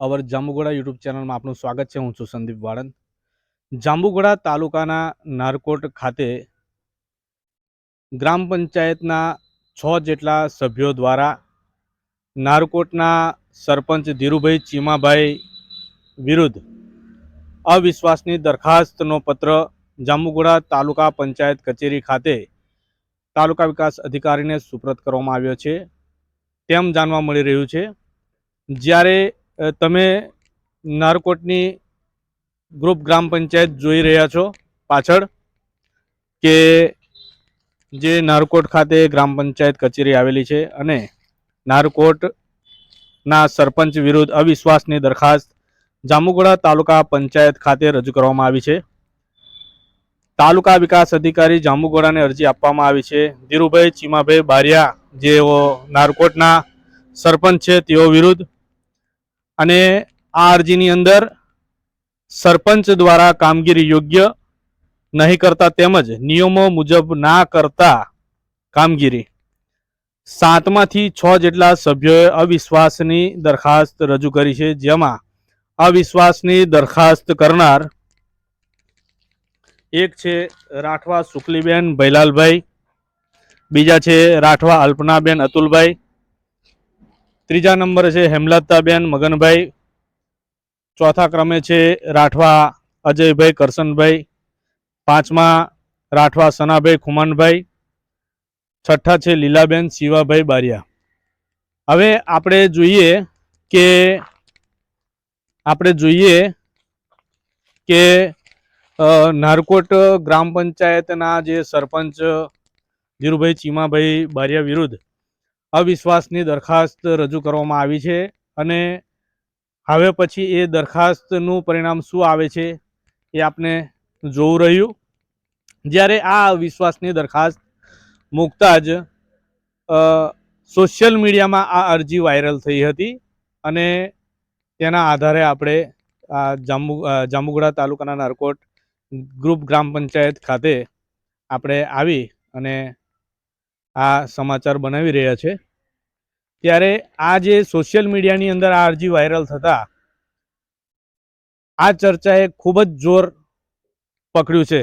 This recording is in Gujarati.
અવર જાંબુગોડા યુટ્યુબ ચેનલમાં આપનું સ્વાગત છે. હું છું સંદીપ વાળંદ. જાંબુગોડા તાલુકાના નારકોટ ખાતે ગ્રામ પંચાયતના છ જેટલા સભ્યો દ્વારા નારકોટના સરપંચ ધીરુભાઈ ચીમાભાઈ વિરુદ્ધ અવિશ્વાસની દરખાસ્તનો પત્ર જાંબુગોડા તાલુકા પંચાયત કચેરી ખાતે તાલુકા વિકાસ અધિકારીને સુપ્રત કરવામાં આવ્યો છે. તેમ જાણવા મળી રહ્યું છે. જ્યારે તમે નારકોટની ગ્રુપ ગ્રામ પંચાયત જોઈ રહ્યા છો પાછળ કે જે નારકોટ ખાતે ગ્રામ પંચાયત કચેરી આવેલી છે અને નારકોટના સરપંચ વિરુદ્ધ અવિશ્વાસની દરખાસ્ત જામુગોડા તાલુકા પંચાયત ખાતે રજૂ કરવામાં આવી છે. તાલુકા વિકાસ અધિકારી જાંબુગોડાને અરજી આપવામાં આવી છે. ધીરુભાઈ ચીમાભાઈ બારિયા, જેઓ નારકોટના સરપંચ છે, તેઓ વિરુદ્ધ અને આ અરજીની અંદર સરપંચ દ્વારા કામગીરી યોગ્ય નહીં કરતા તેમજ નિયમો મુજબ ના કરતા કામગીરી. સાતમાંથી છ જેટલા સભ્યોએ અવિશ્વાસની દરખાસ્ત રજૂ કરી છે, જેમાં અવિશ્વાસની દરખાસ્ત કરનાર એક છે રાઠવા સુકલીબેન ભૈલાલભાઈ, બીજા છે રાઠવા અલ્પનાબેન અતુલભાઈ ત્રીજા નંબરે છે હેમલતાબેન મગનભાઈ. ચોથા ક્રમે છે રાઠવા અજયભાઈ કરશનભાઈ. પાંચમા રાઠવા સનાભાઈ ખુમાનભાઈ. છઠ્ઠા છે લીલાબેન શિવાભાઈ બારિયા. હવે આપણે જોઈએ કે આપણે જોઈએ કે નારકોટ ગ્રામ પંચાયતના જે સરપંચ ધીરુભાઈ ચીમાભાઈ બારિયા વિરુદ્ધ અવિશ્વાસની દરખાસ્ત રજૂ કરવામાં આવી છે અને હવે પછી એ દરખાસ્તનું પરિણામ શું આવે છે એ આપણે જોવું રહ્યું. જ્યારે આ અવિશ્વાસની દરખાસ્ત મૂકતા જ સોશિયલ મીડિયામાં આ અરજી વાયરલ થઈ હતી અને તેના આધારે આપણે આ જાંબુ જાંબુગડા તાલુકાના નારકોટ ગ્રુપ ગ્રામ પંચાયત ખાતે આપણે આવી અને આ સમાચાર બનાવી રહ્યા છે. ત્યારે આ જે સોશિયલ મીડિયાની અંદર આ અરજી વાયરલ થતા આ ચર્ચાએ ખૂબ જ જોર પકડ્યું છે.